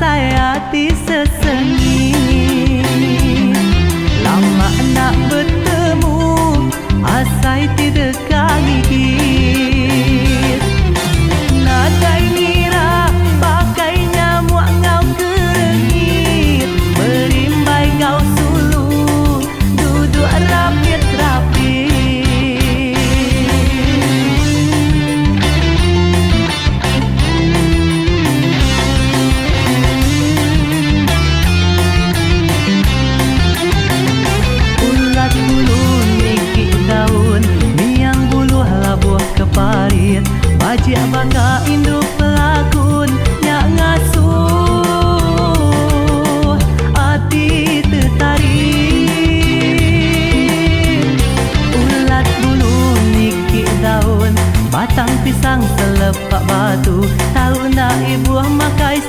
perasaan hati sesengi Lama nak bertemu Asai tidak kali Pisang selepak batu. Tahu nak ibu makai